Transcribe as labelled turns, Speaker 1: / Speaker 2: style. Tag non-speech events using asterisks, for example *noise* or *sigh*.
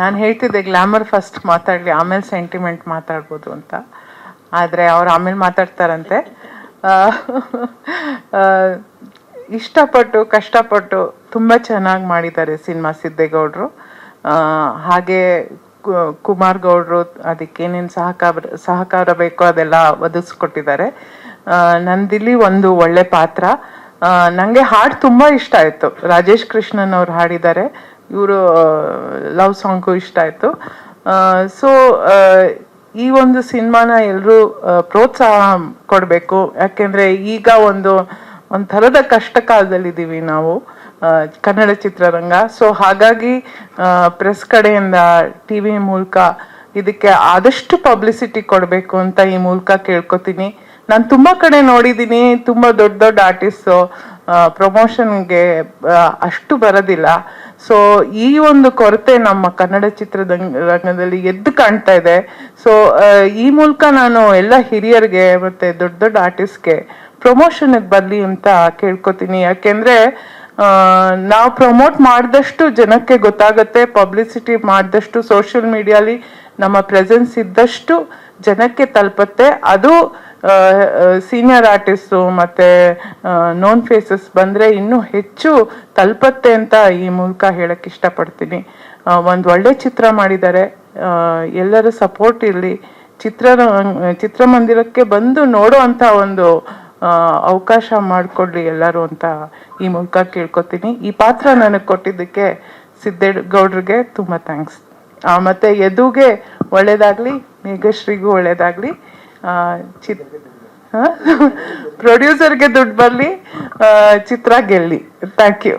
Speaker 1: ನಾನು ಹೇಳ್ತಿದ್ದೆ glamour first ಮಾತಾಡಲಿ, ಆಮೇಲೆ ಸೆಂಟಿಮೆಂಟ್ ಮಾತಾಡ್ಬೋದು ಅಂತ. ಆದರೆ ಅವ್ರು ಆಮೇಲೆ ಮಾತಾಡ್ತಾರಂತೆ. ಇಷ್ಟಪಟ್ಟು, ಕಷ್ಟಪಟ್ಟು ತುಂಬ ಚೆನ್ನಾಗಿ ಮಾಡಿದ್ದಾರೆ ಸಿನಿಮಾ ಸಿದ್ದೇಗೌಡರು. ಹಾಗೆ ಕುಮಾರ್ ಗೌಡ್ರು ಅದಕ್ಕೇನೇನು ಸಹಕಾರ ಸಹಕಾರ ಬೇಕೋ ಅದೆಲ್ಲ ಒದಗಿಸ್ಕೊಟ್ಟಿದ್ದಾರೆ. ನಂದಿಲ್ಲಿ ಒಂದು ಒಳ್ಳೆ ಪಾತ್ರ. ನನಗೆ ನಂಗೆ ಹಾಡು ತುಂಬ ಇಷ್ಟ ಆಯಿತು. ರಾಜೇಶ್ ಕೃಷ್ಣನ್ ಅವ್ರು ಹಾಡಿದ್ದಾರೆ. ಇವರು ಲವ್ ಸಾಂಗು ಇಷ್ಟ ಆಯಿತು. ಸೊ ಈ ಒಂದು ಸಿನಿಮಾನ ಎಲ್ಲರೂ ಪ್ರೋತ್ಸಾಹ ಕೊಡಬೇಕು. ಯಾಕೆಂದರೆ ಈಗ ಒಂದು, ಒಂಥರದ ಕಷ್ಟ ಕಾಲದಲ್ಲಿದ್ದೀವಿ ನಾವು ಕನ್ನಡ ಚಿತ್ರರಂಗ. ಸೊ ಹಾಗಾಗಿ ಪ್ರೆಸ್ ಕಡೆಯಿಂದ ಟಿ ವಿ ಮೂಲಕ ಇದಕ್ಕೆ ಆದಷ್ಟು ಪಬ್ಲಿಸಿಟಿ ಕೊಡಬೇಕು ಅಂತ ಈ ಮೂಲಕ ಕೇಳ್ಕೊತೀನಿ. ನಾನು ತುಂಬ ಕಡೆ ನೋಡಿದ್ದೀನಿ, ತುಂಬ ದೊಡ್ಡ ದೊಡ್ಡ ಆರ್ಟಿಸ್ಟು ಪ್ರಮೋಷನ್ಗೆ ಅಷ್ಟು ಬರೋದಿಲ್ಲ. ಸೊ ಈ ಒಂದು ಕೊರತೆ ನಮ್ಮ ಕನ್ನಡ ಚಿತ್ರದ ರಂಗದಲ್ಲಿ ಎದ್ದು ಕಾಣ್ತಾ ಇದೆ. ಸೊ ಈ ಮೂಲಕ ನಾನು ಎಲ್ಲ ಹಿರಿಯರಿಗೆ ಮತ್ತೆ ದೊಡ್ಡ ದೊಡ್ಡ ಆರ್ಟಿಸ್ಟ್ಗೆ ಪ್ರಮೋಷನ್ಗೆ ಬರಲಿ ಅಂತ ಕೇಳ್ಕೊತೀನಿ. ಯಾಕೆಂದ್ರೆ ನಾವು ಪ್ರಮೋಟ್ ಮಾಡಿದಷ್ಟು ಜನಕ್ಕೆ ಗೊತ್ತಾಗುತ್ತೆ. ಪಬ್ಲಿಸಿಟಿ ಮಾಡಿದಷ್ಟು ಸೋಷಿಯಲ್ ಮೀಡಿಯಾಲಿ ನಮ್ಮ ಪ್ರೆಸೆನ್ಸ್ ಇದ್ದಷ್ಟು ಜನಕ್ಕೆ ತಲುಪತ್ತೆ. ಅದು ಸೀನಿಯರ್ ಆರ್ಟಿಸ್ಟು ಮತ್ತು ನೋನ್ ಫೇಸಸ್ ಬಂದರೆ ಇನ್ನೂ ಹೆಚ್ಚು ತಲುಪತ್ತೆ ಅಂತ ಈ ಮೂಲಕ ಹೇಳಕ್ಕೆ ಇಷ್ಟಪಡ್ತೀನಿ. ಒಂದು ಒಳ್ಳೆ ಚಿತ್ರ ಮಾಡಿದ್ದಾರೆ. ಎಲ್ಲರೂ ಸಪೋರ್ಟ್ ಇರಲಿ. ಚಿತ್ರ ಚಿತ್ರಮಂದಿರಕ್ಕೆ ಬಂದು ನೋಡೋ ಒಂದು ಅವಕಾಶ ಮಾಡಿಕೊಡ್ಲಿ ಎಲ್ಲರೂ ಅಂತ ಈ ಮೂಲಕ ಕೇಳ್ಕೊತೀನಿ. ಈ ಪಾತ್ರ ನನಗೆ ಕೊಟ್ಟಿದ್ದಕ್ಕೆ ಸಿದ್ದೇಗೌಡ್ರಿಗೆ ತುಂಬ ಥ್ಯಾಂಕ್ಸ್ ಮತ್ತು ಯದುಗೆ ಒಳ್ಳೆಯದಾಗಲಿ ಮೇಘಶ್ರೀಗೂ ಒಳ್ಳೇದಾಗ್ಲಿ. ಆ, ಚಿತ್ ಪ್ರೊಡ್ಯೂಸರ್ಗೆ *laughs* ದುಡ್ಡು ಬರಲಿ ಚಿತ್ರ ಗೆಲ್ಲಿ. Thank you